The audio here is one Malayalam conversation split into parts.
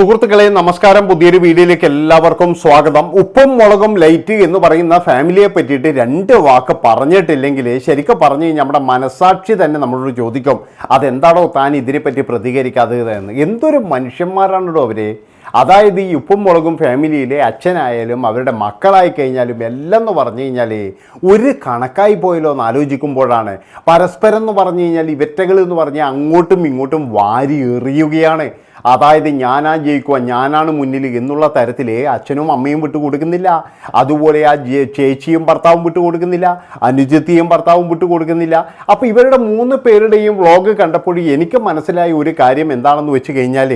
സുഹൃത്തുക്കളെ നമസ്കാരം. പുതിയൊരു വീഡിയോയിലേക്ക് എല്ലാവർക്കും സ്വാഗതം. ഉപ്പും മുളകും ലൈറ്റ് എന്ന് പറയുന്ന ഫാമിലിയെ പറ്റിയിട്ട് രണ്ട് വാക്ക് പറഞ്ഞിട്ടില്ലെങ്കിൽ ശരിക്കും പറഞ്ഞു കഴിഞ്ഞാൽ നമ്മുടെ മനസാക്ഷി തന്നെ നമ്മളോട് ചോദിക്കും അതെന്താണോ താൻ ഇതിനെപ്പറ്റി പ്രതികരിക്കാത്തത് എന്ന്? എന്തൊരു മനുഷ്യന്മാരാണല്ലോ അവർ അതായത് ഈ ഉപ്പും മുളകും ഫാമിലിയിലെ അച്ഛനായാലും അവരുടെ മക്കളായി കഴിഞ്ഞാലും എല്ലാം എന്ന് പറഞ്ഞു കഴിഞ്ഞാൽ ഒരു കണക്കായി പോയല്ലോ എന്ന് ആലോചിക്കുമ്പോഴാണ്. പരസ്പരം എന്ന് പറഞ്ഞു കഴിഞ്ഞാൽ ഇവറ്റകൾ എന്ന് പറഞ്ഞാൽ അങ്ങോട്ടും ഇങ്ങോട്ടും വാരി എറിയുകയാണ്. അതായത് ഞാനാ ജയിക്കുക ഞാനാണ് മുന്നിൽ എന്നുള്ള തരത്തിൽ അച്ഛനും അമ്മയും വിട്ടു കൊടുക്കുന്നില്ല അതുപോലെ ആ ചേച്ചിയും ഭർത്താവും വിട്ടു കൊടുക്കുന്നില്ല അനുജത്തിയും ഭർത്താവും വിട്ടു കൊടുക്കുന്നില്ല അപ്പോൾ ഇവരുടെ മൂന്ന് പേരുടെയും വ്ളോഗ് കണ്ടപ്പോൾ എനിക്ക് മനസ്സിലായ ഒരു കാര്യം എന്താണെന്ന് വെച്ച് കഴിഞ്ഞാൽ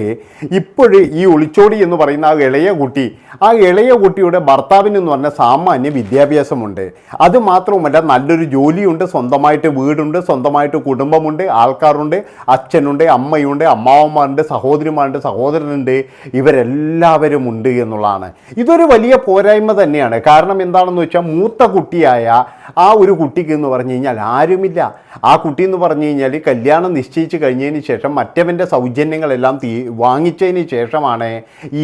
ഇപ്പോഴ് ഈ ഒളിച്ചോടി എന്ന് പറയുന്ന ആ ഇളയ കുട്ടി ആ ഇളയ കുട്ടിയുടെ ഭർത്താവിന് എന്ന് പറഞ്ഞാൽ സാമാന്യ വിദ്യാഭ്യാസമുണ്ട്. അത് മാത്രവുമല്ല നല്ലൊരു ജോലിയുണ്ട് സ്വന്തമായിട്ട് വീടുണ്ട് സ്വന്തമായിട്ട് കുടുംബമുണ്ട് ആൾക്കാരുണ്ട് അച്ഛനുണ്ട് അമ്മയുണ്ട് അമ്മാവന്മാരുണ്ട് സഹോദരിമാരുണ്ട് സഹോദരനുണ്ട് ഇവരെല്ലാവരും ഉണ്ട് എന്നുള്ളതാണ്. ഇതൊരു വലിയ പോരായ്മ തന്നെയാണ്. കാരണം എന്താണെന്ന് വെച്ചാൽ മൂത്ത കുട്ടിയായ ആ ഒരു കുട്ടിക്ക് എന്ന് പറഞ്ഞു കഴിഞ്ഞാൽ ആരുമില്ല. ആ കുട്ടി എന്ന് പറഞ്ഞു കഴിഞ്ഞാൽ കല്യാണം നിശ്ചയിച്ച് കഴിഞ്ഞതിന് ശേഷം മറ്റവന്റെ സൗജന്യങ്ങളെല്ലാം തീ വാങ്ങിച്ചതിന് ശേഷമാണ്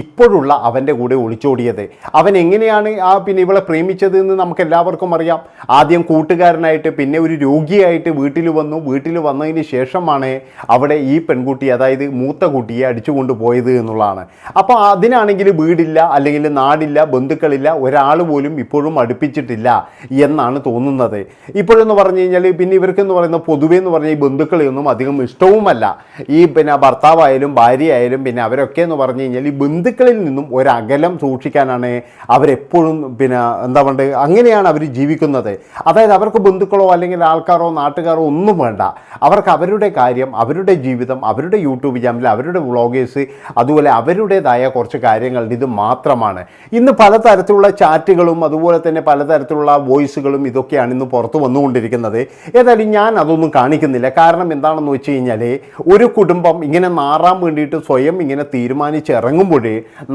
ഇപ്പോഴുള്ള അവന്റെ കൂടെ ഒളിച്ചോടിയത്. അവൻ എങ്ങനെയാണ് ആ പിന്നെ ഇവളെ പ്രേമിച്ചത് എന്ന് നമുക്ക് എല്ലാവർക്കും അറിയാം. ആദ്യം കൂട്ടുകാരനായിട്ട് പിന്നെ ഒരു രോഗിയായിട്ട് വീട്ടിൽ വന്നു. വീട്ടിൽ വന്നതിന് ശേഷമാണ് അവിടെ ഈ പെൺകുട്ടി അതായത് മൂത്ത കുട്ടിയെ അടിച്ചുകൊണ്ട് പോയത് എന്നുള്ളതാണ്. അപ്പോൾ അതിനാണെങ്കിൽ വീടില്ല അല്ലെങ്കിൽ നാടില്ല ബന്ധുക്കളില്ല ഒരാൾ പോലും ഇപ്പോഴും അടുപ്പിച്ചിട്ടില്ല എന്നാണ് തോന്നുന്നത്. ഇപ്പോഴെന്ന് പറഞ്ഞു കഴിഞ്ഞാൽ പിന്നെ ഇവർക്കെന്ന് പറയുന്ന പൊതുവേ എന്ന് പറഞ്ഞാൽ ഈ ബന്ധുക്കളെയൊന്നും അധികം ഇഷ്ടവുമല്ല. ഈ പിന്നെ ഭർത്താവായാലും ഭാര്യയായാലും പിന്നെ അവരൊക്കെ എന്ന് പറഞ്ഞു കഴിഞ്ഞാൽ ഈ ബന്ധുക്കളിൽ നിന്നും ഒരകലം സൂക്ഷിക്കാനാണ് അവരെപ്പോഴും പിന്നെ എന്താ പറയുക അങ്ങനെയാണ് അവർ ജീവിക്കുന്നത്. അതായത് അവർക്ക് ബന്ധുക്കളോ അല്ലെങ്കിൽ ആൾക്കാരോ നാട്ടുകാരോ ഒന്നും വേണ്ട. അവർക്ക് അവരുടെ കാര്യം അവരുടെ ജീവിതം അവരുടെ യൂട്യൂബ് ചാനൽ അവരുടെ വ്ളോഗേഴ്സ് അതുപോലെ അവരുടേതായ കുറച്ച് കാര്യങ്ങൾ ഇത് മാത്രമാണ്. ഇന്ന് പലതരത്തിലുള്ള ചാറ്റുകളും അതുപോലെ തന്നെ പലതരത്തിലുള്ള വോയിസുകളും ഇതൊക്കെയാണ് ഇന്ന് പുറത്ത് വന്നുകൊണ്ടിരിക്കുന്നത്. ഏതായാലും ഞാൻ അതൊന്നും കാണിക്കുന്നില്ല. കാരണം എന്താണെന്ന് വെച്ച് കഴിഞ്ഞാൽ ഒരു കുടുംബം ഇങ്ങനെ മാറാൻ വേണ്ടിയിട്ട് സ്വയം ഇങ്ങനെ തീരുമാനിച്ചിറങ്ങുമ്പോൾ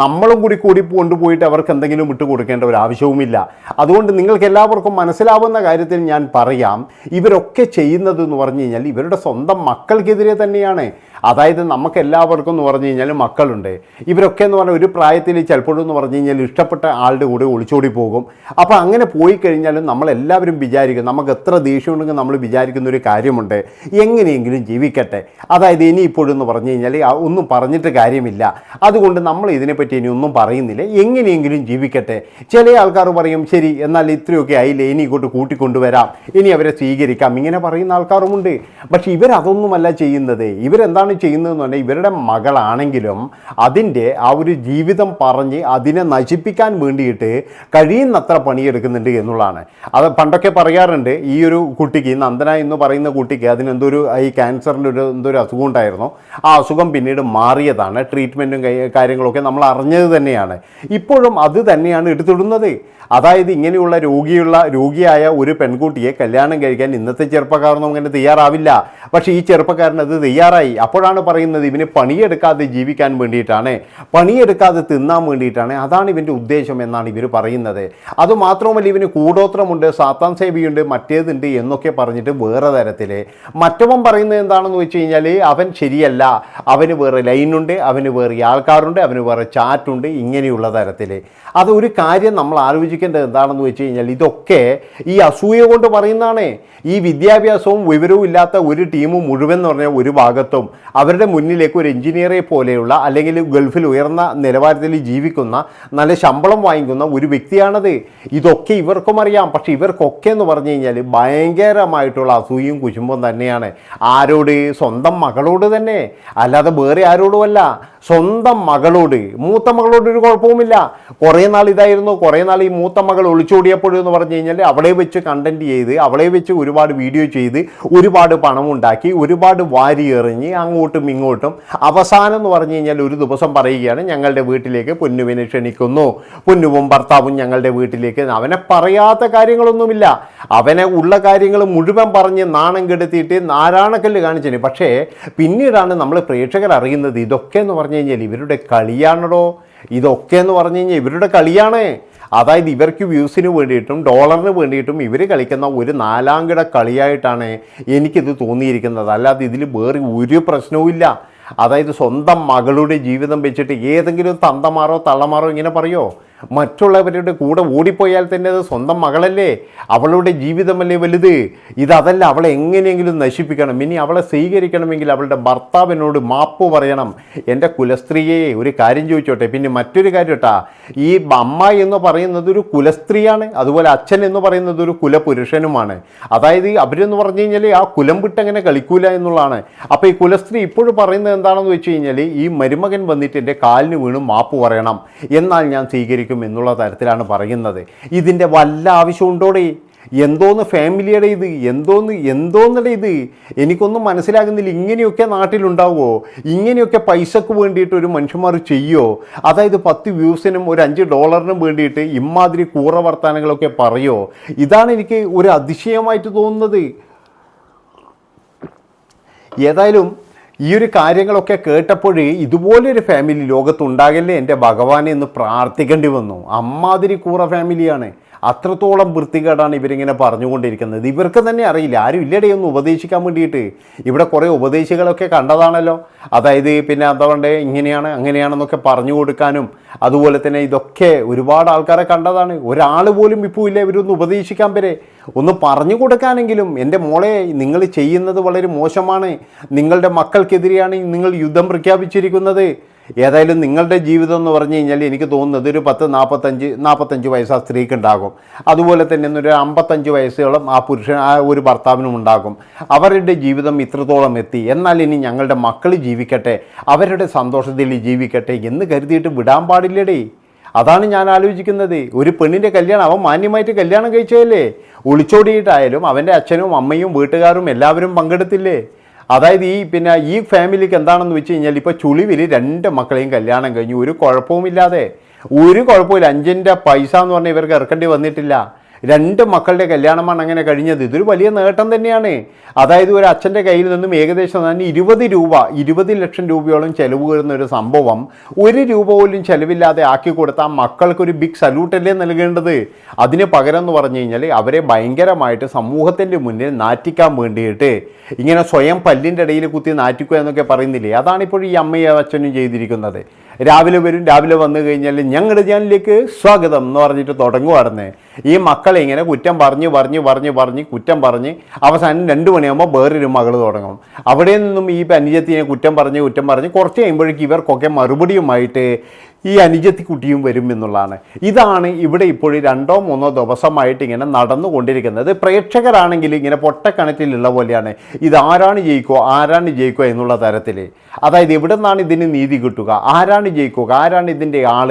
നമ്മളും കൂടി കൂടി കൊണ്ടുപോയിട്ട് അവർക്ക് എന്തെങ്കിലും ഇട്ട് കൊടുക്കേണ്ട ഒരു ആവശ്യവുമില്ല. അതുകൊണ്ട് നിങ്ങൾക്ക് എല്ലാവർക്കും മനസ്സിലാവുന്ന കാര്യത്തിൽ ഞാൻ പറയാം. ഇവരൊക്കെ ചെയ്യുന്നത് എന്ന് പറഞ്ഞു കഴിഞ്ഞാൽ ഇവരുടെ സ്വന്തം മക്കൾക്കെതിരെ തന്നെയാണ്. അതായത് നമുക്ക് എല്ലാവർക്കും എന്ന് പറഞ്ഞു കഴിഞ്ഞാൽ മക്കളുണ്ട്. ഇവരൊക്കെ എന്ന് പറഞ്ഞാൽ ഒരു പ്രായത്തിൽ ചിലപ്പോഴും എന്ന് പറഞ്ഞു കഴിഞ്ഞാൽ ഇഷ്ടപ്പെട്ട ആളുടെ കൂടെ ഒളിച്ചോടി പോകും. അപ്പോൾ അങ്ങനെ പോയി കഴിഞ്ഞാലും നമ്മളെല്ലാവരും വിചാരിക്കും നമുക്ക് എത്ര ദേഷ്യമുണ്ടെങ്കിൽ നമ്മൾ വിചാരിക്കുന്ന ഒരു കാര്യമുണ്ട്. എങ്ങനെയെങ്കിലും ജീവിക്കട്ടെ. അതായത് ഇനി എന്ന് പറഞ്ഞു കഴിഞ്ഞാൽ ഒന്നും പറഞ്ഞിട്ട് കാര്യമില്ല. അതുകൊണ്ട് നമ്മൾ ഇതിനെപ്പറ്റി ഇനി ഒന്നും പറയുന്നില്ല. എങ്ങനെയെങ്കിലും ജീവിക്കട്ടെ. ചില ആൾക്കാർ പറയും ശരി എന്നാൽ ഇത്രയൊക്കെ ആയില്ലേ ഇനി ഇങ്ങോട്ട് കൂട്ടിക്കൊണ്ടുവരാം. ഇനി അവരെ സ്വീകരിക്കാം. ഇങ്ങനെ പറയുന്ന ആൾക്കാരുമുണ്ട്. പക്ഷേ ഇവരതൊന്നുമല്ല ചെയ്യുന്നത്. ഇവരെന്താണ് ചെയ്യുന്നതെന്ന് പറഞ്ഞാൽ ഇവരുടെ മകളാണെങ്കിലും അതിന്റെ ആ ഒരു ജീവിതം പറഞ്ഞ് അതിനെ നശിപ്പിക്കാൻ വേണ്ടിയിട്ട് കഴിയുന്നത്ര പണിയെടുക്കുന്നുണ്ട് എന്നുള്ളതാണ്. അത് പണ്ടൊക്കെ പറയാറുണ്ട് ഈ ഒരു കുട്ടിക്ക് നന്ദന എന്ന് പറയുന്ന കുട്ടിക്ക് അതിനെന്തോ ഒരു ഈ ക്യാൻസറിന്റെ ഒരു എന്തൊരു അസുഖം ഉണ്ടായിരുന്നു. ആ അസുഖം പിന്നീട് മാറിയതാണ്. ട്രീറ്റ്മെന്റും കാര്യങ്ങളൊക്കെ നമ്മൾ അറിഞ്ഞത് തന്നെയാണ്. ഇപ്പോഴും അത് തന്നെയാണ് എടുത്തിടുന്നത്. അതായത് ഇങ്ങനെയുള്ള രോഗിയുള്ള രോഗിയായ ഒരു പെൺകുട്ടിയെ കല്യാണം കഴിക്കാൻ ഇന്നത്തെ ചെറുപ്പക്കാരൊന്നും അങ്ങനെ തയ്യാറാവില്ല. പക്ഷേ ഈ ചെറുപ്പക്കാരൻ അത് തയ്യാറായി അപ്പോഴാണ് പറയുന്നത് ഇവന് പണിയെടുക്കാതെ ജീവിക്കാൻ വേണ്ടിയിട്ടാണ്. പണിയെടുക്കാതെ തിന്നാൻ വേണ്ടിയിട്ടാണ്. അതാണ് ഇവന്റെ ഉദ്ദേശം എന്നാണ് ഇവർ പറയുന്നത്. അതുമാത്രവുമല്ല ഇവന് കൂടോത്രമുണ്ട് സാത്താൻ സേവിയുണ്ട് മറ്റേതുണ്ട് എന്നൊക്കെ പറഞ്ഞിട്ട് വേറെ തരത്തിൽ മറ്റവൻ പറയുന്നത് എന്താണെന്ന് വെച്ച് കഴിഞ്ഞാൽ അവൻ ശരിയല്ല. അവന് വേറെ ലൈനുണ്ട് അവന് വേറെ ആൾക്കാരുണ്ട് അവന് വേറെ ചാറ്റുണ്ട് ഇങ്ങനെയുള്ള തരത്തിൽ അത് ഒരു കാര്യം നമ്മൾ ആലോചിക്കേണ്ടത് എന്താണെന്ന് വെച്ച് കഴിഞ്ഞാൽ ഇതൊക്കെ ഈ അസൂയ കൊണ്ട് പറയുന്നതാണ്. ഈ വിദ്യാഭ്യാസവും വിവരവും ഇല്ലാത്ത ഒരു ടീമും മുഴുവൻ എന്ന് പറഞ്ഞാൽ ഒരു ഭാഗത്തും. അവരുടെ മുന്നിലേക്ക് ഒരു എഞ്ചിനീയറെ പോലെയുള്ള അല്ലെങ്കിൽ ഗൾഫിൽ ഉയർന്ന നിലവാരത്തിൽ ജീവിക്കുന്ന നല്ല ശമ്പളം വാങ്ങിക്കുന്ന ഒരു വ്യക്തിയാണത്. ഇതൊക്കെ ഇവർക്കും അറിയാം. പക്ഷെ ഇവർക്കൊക്കെ എന്ന് പറഞ്ഞു കഴിഞ്ഞാൽ ഭയങ്കരമായിട്ടുള്ള അസൂയും കുശുമ്പും തന്നെയാണ്. ആരോട്? സ്വന്തം മകളോട് തന്നെ. അല്ലാതെ വേറെ ആരോടുമല്ല. സ്വന്തം മകളോട് മൂത്ത മകളോട് ഒരു കുഴപ്പവുമില്ല. കുറേ നാൾ ഇതായിരുന്നു കുറേ നാൾ ഈ മൂത്ത മകൾ ഒളിച്ചോടിയപ്പോഴെന്ന് പറഞ്ഞു കഴിഞ്ഞാൽ അവളെ വെച്ച് കണ്ടന്റ് ചെയ്ത് അവളെ വെച്ച് ഒരുപാട് വീഡിയോ ചെയ്ത് ഒരുപാട് പണം ഉണ്ടാക്കി ഒരുപാട് വാരി എറിഞ്ഞ് അങ്ങോട്ടും ഇങ്ങോട്ടും അവസാനം എന്ന് പറഞ്ഞു കഴിഞ്ഞാൽ ഒരു ദിവസം പറയുകയാണ് ഞങ്ങളുടെ വീട്ടിലേക്ക് പൊന്നുവിനെ ക്ഷണിക്കുന്നു. പൊന്നുവും ഭർത്താവും ഞങ്ങളുടെ വീട്ടിലേക്ക് അവനെ പറയാത്ത കാര്യങ്ങളൊന്നുമില്ല. അവനെ ഉള്ള കാര്യങ്ങൾ മുഴുവൻ പറഞ്ഞ് നാണം കെടുത്തിയിട്ട് നാരായണക്കല്ല് കാണിച്ചേ പക്ഷേ പിന്നീടാണ് നമ്മൾ പ്രേക്ഷകർ അറിയുന്നത് ഇതൊക്കെ എന്ന് പറഞ്ഞു കഴിഞ്ഞാൽ ഇവരുടെ കളിയാണടോ. ഇതൊക്കെ എന്ന് പറഞ്ഞു കഴിഞ്ഞാൽ ഇവരുടെ കളിയാണ്. അതായത് ഇവർക്ക് വ്യൂസിന് വേണ്ടിയിട്ടും ഡോളറിന് വേണ്ടിയിട്ടും ഇവർ കളിക്കുന്ന ഒരു നാലാംകിട കളിയായിട്ടാണ് എനിക്കിത് തോന്നിയിരിക്കുന്നത്. അല്ലാതെ ഇതിൽ വേറെ ഒരു പ്രശ്നവും ഇല്ല. അതായത് സ്വന്തം മകളുടെ ജീവിതം വെച്ചിട്ട് ഏതെങ്കിലും തന്തമാരോ തള്ളമാരോ ഇങ്ങനെ പറയോ? മറ്റുള്ളവരുടെ കൂടെ ഓടിപ്പോയാൽ തന്നെ അത് സ്വന്തം മകളല്ലേ? അവളുടെ ജീവിതമല്ലേ വലുത്? ഇതതല്ല അവളെ എങ്ങനെയെങ്കിലും നശിപ്പിക്കണം. ഇനി അവളെ സ്വീകരിക്കണമെങ്കിൽ അവളുടെ ഭർത്താവിനോട് മാപ്പ് പറയണം. എന്റെ കുലസ്ത്രീയെ ഒരു കാര്യം ചോദിച്ചോട്ടെ. പിന്നെ മറ്റൊരു കാര്യം കേട്ടാ ഈ അമ്മ എന്ന് പറയുന്നത് ഒരു കുലസ്ത്രീയാണ്. അതുപോലെ അച്ഛൻ എന്ന് പറയുന്നത് ഒരു കുലപുരുഷനുമാണ്. അതായത് അവരെന്ന് പറഞ്ഞു കഴിഞ്ഞാൽ ആ കുലം വിട്ടങ്ങനെ കളിക്കൂല എന്നുള്ളതാണ്. അപ്പോൾ ഈ കുലസ്ത്രീ ഇപ്പോഴും പറയുന്നത് എന്താണെന്ന് വെച്ച് കഴിഞ്ഞാൽ ഈ മരുമകൻ വന്നിട്ട് എന്റെ കാലിന് വീണ് മാപ്പ് പറയണം. എന്നാൽ ഞാൻ സ്വീകരിക്കും. എന്നുള്ള തരത്തിലാണ് പറയുന്നത്. ഇതിന്റെ വല്ല ആവശ്യമുണ്ടോടെ? എന്തോന്ന് ഫാമിലിയുടെ ഇത്? എന്തോന്ന്? എന്തോന്നിടെ ഇത്? എനിക്കൊന്നും മനസ്സിലാകുന്നില്ല. ഇങ്ങനെയൊക്കെ നാട്ടിലുണ്ടാവുമോ? ഇങ്ങനെയൊക്കെ പൈസക്ക് വേണ്ടിയിട്ട് ഒരു മനുഷ്യന്മാർ ചെയ്യുമോ അതായത് പത്ത് വ്യൂസിനും ഒരു അഞ്ച് ഡോളറിനും വേണ്ടിയിട്ട് ഇമാതിരി കൂറ വർത്തമാനങ്ങളൊക്കെ പറയുമോ ഇതാണ് എനിക്ക് ഒരു അതിശയമായിട്ട് തോന്നുന്നത്. ഏതായാലും ഈ ഒരു കാര്യങ്ങളൊക്കെ കേട്ടപ്പോൾ ഇതുപോലൊരു ഫാമിലി ലോകത്തുണ്ടാകല്ലേ എന്റെ ഭഗവാനെ എന്ന് പ്രാർത്ഥിക്കേണ്ടി വന്നു. അമ്മാതിരി കൂറ ഫാമിലിയാണ് അത്രത്തോളം വൃത്തികേടാണ് ഇവരിങ്ങനെ പറഞ്ഞുകൊണ്ടിരിക്കുന്നത്. ഇവർക്ക് തന്നെ അറിയില്ല. ആരും ഇല്ലടേ ഒന്ന് ഉപദേശിക്കാൻ വേണ്ടിയിട്ട്. ഇവിടെ കുറേ ഉപദേശികളൊക്കെ കണ്ടതാണല്ലോ. അതായത് പിന്നെ അതുകൊണ്ട് ഇങ്ങനെയാണ് അങ്ങനെയാണെന്നൊക്കെ പറഞ്ഞു കൊടുക്കാനും അതുപോലെ തന്നെ ഇതൊക്കെ ഒരുപാട് ആൾക്കാരെ കണ്ടതാണ്. ഒരാൾ പോലും ഇപ്പോൾ ഇല്ല ഇവരൊന്ന് ഉപദേശിക്കാൻ വരെ. ഒന്ന് പറഞ്ഞു കൊടുക്കാനെങ്കിലും എന്റെ മോളെ നിങ്ങൾ ചെയ്യുന്നത് വളരെ മോശമാണ്. നിങ്ങളുടെ മക്കൾക്കെതിരെയാണ് നിങ്ങൾ യുദ്ധം പ്രഖ്യാപിച്ചിരിക്കുന്നത്. ഏതായാലും നിങ്ങളുടെ ജീവിതം എന്ന് പറഞ്ഞു കഴിഞ്ഞാൽ എനിക്ക് തോന്നുന്നത് ഒരു പത്ത് നാൽപ്പത്തഞ്ച് നാൽപ്പത്തഞ്ച് വയസ്സ് ആ സ്ത്രീക്ക് ഉണ്ടാകും അതുപോലെ തന്നെ ഒരു അമ്പത്തഞ്ച് വയസ്സോളം ആ പുരുഷൻ ആ ഒരു ഭർത്താവിനും ഉണ്ടാകും. അവരുടെ ജീവിതം ഇത്രത്തോളം എത്തി. എന്നാൽ ഇനി ഞങ്ങളുടെ മക്കൾ ജീവിക്കട്ടെ അവരുടെ സന്തോഷത്തിൽ ജീവിക്കട്ടെ എന്ന് കരുതിയിട്ട് വിടാൻ പാടില്ലടേ. അതാണ് ഞാൻ ആലോചിക്കുന്നത്. ഒരു പെണ്ണിന്റെ കല്യാണം അവൻ മാന്യമായിട്ട് കല്യാണം കഴിച്ചതല്ലേ? ഒളിച്ചോടിയിട്ടായാലും അവന്റെ അച്ഛനും അമ്മയും വീട്ടുകാരും എല്ലാവരും പങ്കെടുത്തില്ലേ? അതായത് ഈ പിന്നെ ഈ ഫാമിലിക്ക് എന്താണെന്ന് വെച്ച് കഴിഞ്ഞാൽ ഇപ്പോൾ ചുളിവിൽ രണ്ട് മക്കളെയും കല്യാണം കഴിഞ്ഞു. ഒരു കുഴപ്പവുമില്ലാതെ. ഒരു കുഴപ്പമില്ല അഞ്ചിന്റെ പൈസ എന്ന് പറഞ്ഞാൽ ഇവർക്ക് ഇറക്കേണ്ടി വന്നിട്ടില്ല. രണ്ട് മക്കളുടെ കല്യാണമാണ് അങ്ങനെ കഴിഞ്ഞത്. ഇതൊരു വലിയ നേട്ടം തന്നെയാണ്. അതായത് ഒരു അച്ഛന്റെ കയ്യിൽ നിന്നും ഏകദേശം തന്നെ ഇരുപത് രൂപ ഇരുപത് ലക്ഷം രൂപയോളം ചെലവ് വരുന്ന ഒരു സംഭവം ഒരു രൂപ പോലും ചെലവില്ലാതെ ആക്കി കൊടുത്ത മക്കൾക്കൊരു ബിഗ് സല്യൂട്ടല്ലേ നൽകേണ്ടത്? അതിന് പകരം എന്ന് പറഞ്ഞു കഴിഞ്ഞാൽ അവരെ ഭയങ്കരമായിട്ട് സമൂഹത്തിന്റെ മുന്നിൽ നാറ്റിക്കാൻ വേണ്ടിയിട്ട് ഇങ്ങനെ സ്വയം പല്ലിന്റെ ഇടയിൽ കുത്തി നാറ്റിക്കുക എന്നൊക്കെ പറയുന്നില്ലേ? അതാണിപ്പോൾ ഈ അമ്മയും അച്ഛനും ചെയ്തിരിക്കുന്നത്. രാവിലെ വരും രാവിലെ വന്നു കഴിഞ്ഞാൽ ഞങ്ങളുടെ ചാനലിലേക്ക് സ്വാഗതം എന്ന് പറഞ്ഞിട്ട് തുടങ്ങുവായിരുന്നേ. ഈ മക്കളെ ഇങ്ങനെ കുറ്റം പറഞ്ഞ് പറഞ്ഞ് പറഞ്ഞ് പറഞ്ഞ് കുറ്റം പറഞ്ഞ് അവസാനം രണ്ട് മണിയാകുമ്പോൾ വേറൊരു മകൾ തുടങ്ങും. അവിടെ നിന്നും ഈ അനുജത്തിനെ കുറ്റം പറഞ്ഞ് കുറ്റം പറഞ്ഞ് കുറച്ച് കഴിയുമ്പോഴേക്കും ഇവർക്കൊക്കെ മറുപടിയുമായിട്ട് ഈ അനുജത്തി കുട്ടിയും വരും എന്നുള്ളതാണ്. ഇതാണ് ഇവിടെ ഇപ്പോഴും രണ്ടോ മൂന്നോ ദിവസമായിട്ട് ഇങ്ങനെ നടന്നുകൊണ്ടിരിക്കുന്നത്. പ്രേക്ഷകരാണെങ്കിൽ ഇങ്ങനെ പൊട്ടക്കണറ്റിലുള്ള പോലെയാണ്. ഇതാരാണ് ജയിക്കുക ആരാണ് ജയിക്കുക എന്നുള്ള തരത്തിൽ. അതായത് എവിടെ നിന്നാണ് ഇതിന് നീതി കിട്ടുക ആരാണ് ജയിക്കുക ആരാണ് ഇതിന്റെ ആൾ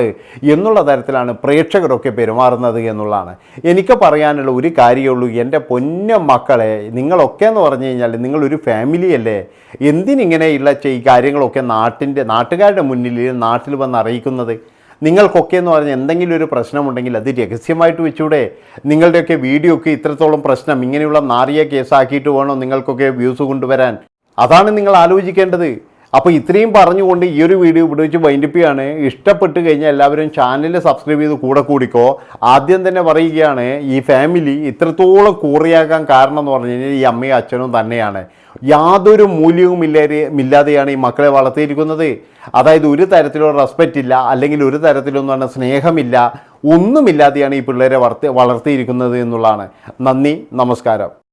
എന്നുള്ള തരത്തിലാണ് പ്രേക്ഷകരൊക്കെ പെരുമാറുന്നത് എന്നുള്ളതാണ്. എനിക്ക് പറയാനുള്ള ഒരു കാര്യമുള്ളൂ എന്റെ പൊന്ന മക്കളെ നിങ്ങളൊക്കെ എന്ന് പറഞ്ഞു കഴിഞ്ഞാൽ നിങ്ങളൊരു ഫാമിലിയല്ലേ എന്തിനിങ്ങനെയുള്ള ഈ കാര്യങ്ങളൊക്കെ നാട്ടിന്റെ നാട്ടുകാരുടെ മുന്നിൽ നാട്ടിൽ വന്ന് അറിയിക്കുന്നത് നിങ്ങൾക്കൊക്കെ എന്ന് പറഞ്ഞാൽ എന്തെങ്കിലും ഒരു പ്രശ്നമുണ്ടെങ്കിൽ അത് രഹസ്യമായിട്ട് വെച്ചൂടെ? നിങ്ങളുടെയൊക്കെ വീഡിയോ ഒക്കെ ഇത്രത്തോളം പ്രശ്നം ഇങ്ങനെയുള്ള നാറിയ കേസാക്കിയിട്ട് വേണോ നിങ്ങൾക്കൊക്കെ വ്യൂസ് കൊണ്ടുവരാൻ? അതാണ് നിങ്ങൾ ആലോചിക്കേണ്ടത്. അപ്പോൾ ഇത്രയും പറഞ്ഞുകൊണ്ട് ഈ ഒരു വീഡിയോ ഇവിടെ വെച്ച് വൈൻഡിപ്പിയാണ് ഇഷ്ടപ്പെട്ട് കഴിഞ്ഞാൽ എല്ലാവരും ചാനൽ സബ്സ്ക്രൈബ് ചെയ്ത് കൂടെ കൂടിക്കോ. ആദ്യം തന്നെ പറയുകയാണ് ഈ ഫാമിലി ഇത്രത്തോളം കൂറിയാകാൻ കാരണം എന്ന് പറഞ്ഞു കഴിഞ്ഞാൽ ഈ അമ്മയും അച്ഛനും തന്നെയാണ്. യാതൊരു മൂല്യവും ഇല്ലാതെ ഇല്ലാതെയാണ് ഈ മക്കളെ വളർത്തിയിരിക്കുന്നത്. അതായത് ഒരു തരത്തിലുള്ള റെസ്പെക്റ്റ് ഇല്ല അല്ലെങ്കിൽ ഒരു തരത്തിലൊന്നും സ്നേഹമില്ല ഒന്നുമില്ലാതെയാണ് ഈ പിള്ളേരെ വളർത്തി വളർത്തിയിരിക്കുന്നത് എന്നുള്ളതാണ്. നന്ദി നമസ്കാരം.